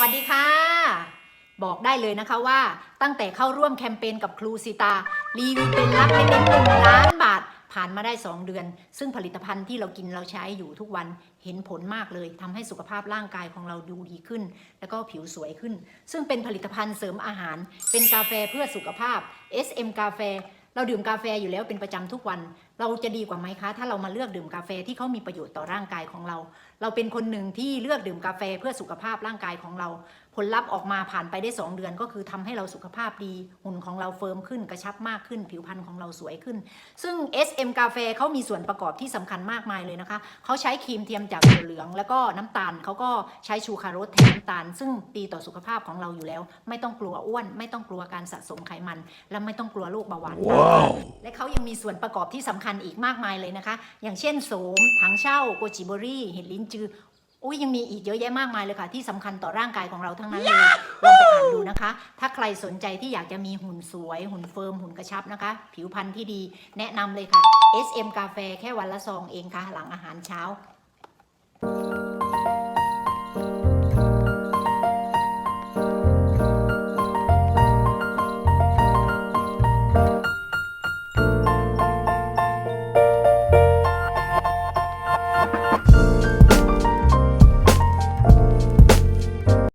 วัสดีค่ะ บอกได้เลยนะคะว่าตั้งแต่เข้าร่วมแคมเปญกับครูสิตา รีวิวเป็นลักไม่เป็นหนึ่งล้านบาท ผ่านมาได้ 2 เดือน ซึ่งผลิตภัณฑ์ที่เรากินเราใช้อยู่ทุกวันเห็นผลมากเลยทำให้สุขภาพร่างกายของเราดูดีขึ้น แล้วก็ผิวสวยขึ้น ซึ่งเป็นผลิตภัณฑ์เสริมอาหาร เป็นกาแฟเพื่อสุขภาพ SM กาแฟ เราดื่มกาแฟอยู่แล้วเป็นประจำทุกวัน เราจะดีกว่าไหมคะ ถ้าเรามาเลือกดื่มกาแฟที่เขามีประโยชน์ต่อร่างกายของเรา เราเป็นคนหนึ่งที่เลือกดื่มกาแฟเพื่อสุขภาพร่างกายของเรา ผลลัพธ์ออกมาผ่านไปได้ 2 เดือน ก็คือทำให้เราสุขภาพดี หุ่นของเราเฟิร์มขึ้นกระชับมากขึ้น ผิวพรรณของเราสวยขึ้น ซึ่ง SM กาแฟเขามีส่วนประกอบที่สำคัญมากมายเลยนะคะเขาใช้ครีมเทียมจากถั่วเหลือง แล้วก็น้ำตาลเขาก็ใช้ชูคาร์โรสแทนน้ำตาล ซึ่งดีต่อสุขภาพของเราอยู่แล้ว ไม่ต้องกลัวอ้วน ไม่ต้องกลัวการสะสมไขมัน และไม่ต้องกลัวโรคเบาหวาน Wow. และเขายังมีส่วนประกอบที่สำคัญอีกมากมายเลยนะคะ อย่างเช่นโสมถังเช่าโกจิเบอรี่เห็ดลิ้นจือ อุ้ยยังมีอีกเยอะแยะมากมายเลยค่ะ ที่สำคัญต่อร่างกายของเราทั้งนั้นเลยลองไปอ่านดูนะคะ ถ้าใครสนใจที่อยากจะมีหุ่นสวย หุ่นเฟิร์ม หุ่นกระชับนะคะ ผิวพรรณที่ดีแนะนำเลยค่ะ SM กาแฟแค่วันละซองเองค่ะ หลังอาหารเช้า